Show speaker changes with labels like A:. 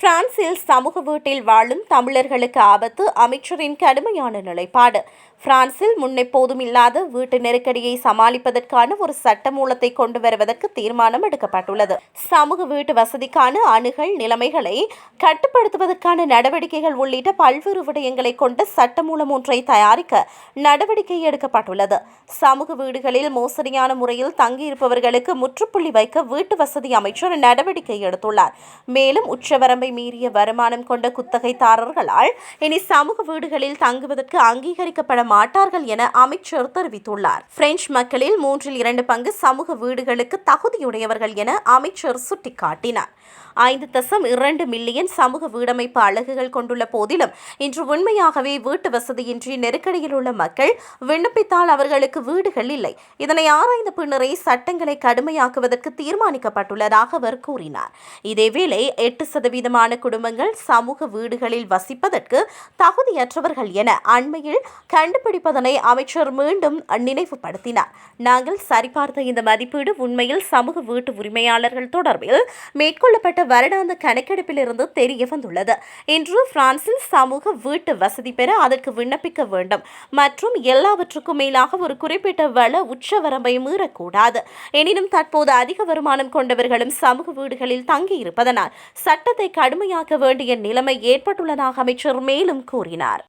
A: பிரான்சில் சமூக வீட்டில் வாழும் தமிழர்களுக்கு ஆபத்து அமைச்சரின் கடுமையான நிலைப்பாடு. பிரான்சில் முன்னெப்போதும் இல்லாத வீட்டு நெருக்கடியை சமாளிப்பதற்கான ஒரு சட்டமூலத்தை கொண்டு வருவதற்கு தீர்மானம் எடுக்கப்பட்டுள்ளது. சமூக வீட்டு வசதிக்கான அணுகல் நிலைமைகளை கட்டுப்படுத்துவதற்கான நடவடிக்கைகள் உள்ளிட்ட பல்வேறு விடயங்களை கொண்ட சட்டமூலம் ஒன்றை தயாரிக்க நடவடிக்கை எடுக்கப்பட்டுள்ளது. சமூக வீடுகளில் மோசடியான முறையில் தங்கியிருப்பவர்களுக்கு முற்றுப்புள்ளி வைக்க வீட்டு வசதி அமைச்சர் நடவடிக்கை எடுத்துள்ளார். மேலும் உச்சவரம்பை மீறிய வருமானம் கொண்ட குத்தகைதாரர்களால் இனி சமூக வீடுகளில் தங்குவதற்கு அங்கீகரிக்கப்பட மாட்டார்கள் என அமைச்சர் தெரிவித்துள்ளார். பிரெஞ்சு மக்களில் மூன்றில் இரண்டு பங்கு சமூக வீடுகளுக்கு தகுதியுடையவர்கள் என அமைச்சர் சுட்டிக்காட்டினார். ஐந்து தசம் இரண்டு மில்லியன் சமூக வீடமைப்பு அலகுகள் கொண்டுள்ள போதிலும் இன்று உண்மையாகவே வீட்டு வசதியின்றி நெருக்கடியில் உள்ள மக்கள் விண்ணப்பித்தால் அவர்களுக்கு வீடுகள் இல்லை. இதனை ஆராய்ந்த பின்னரே சட்டங்களை கடுமையாக்குவதற்கு தீர்மானிக்கப்பட்டுள்ளதாக அவர் கூறினார். இதேவேளை எட்டு சதவீதமான குடும்பங்கள் சமூக வீடுகளில் வசிப்பதற்கு தகுதியற்றவர்கள் என அண்மையில் கண்டுபிடிப்பதனை அமைச்சர் மீண்டும் நினைவுபடுத்தினார். நாங்கள் சரிபார்த்த இந்த மதிப்பீடு உண்மையில் சமூக வீட்டு உரிமையாளர்கள் தொடர்பில் மேற்கொள்ளப்பட்ட வருடாந்த கணக்கெடுப்பிலிருந்து தெரிய வந்துள்ளது. இன்று பிரான்சில் சமூக வீட்டு வசதி பெற அதற்கு விண்ணப்பிக்க வேண்டும். மற்றும் எல்லாவற்றுக்கும் மேலாக ஒரு குறிப்பிட்ட வள உச்சவரம்பை மீறக்கூடாது. எனினும் தற்போது அதிக வருமானம் கொண்டவர்களும் சமூக வீடுகளில் தங்கியிருப்பதனால் சட்டத்தை கடுமையாக்க வேண்டிய நிலைமை ஏற்பட்டுள்ளதாக அமைச்சர் மேலும் கூறினார்.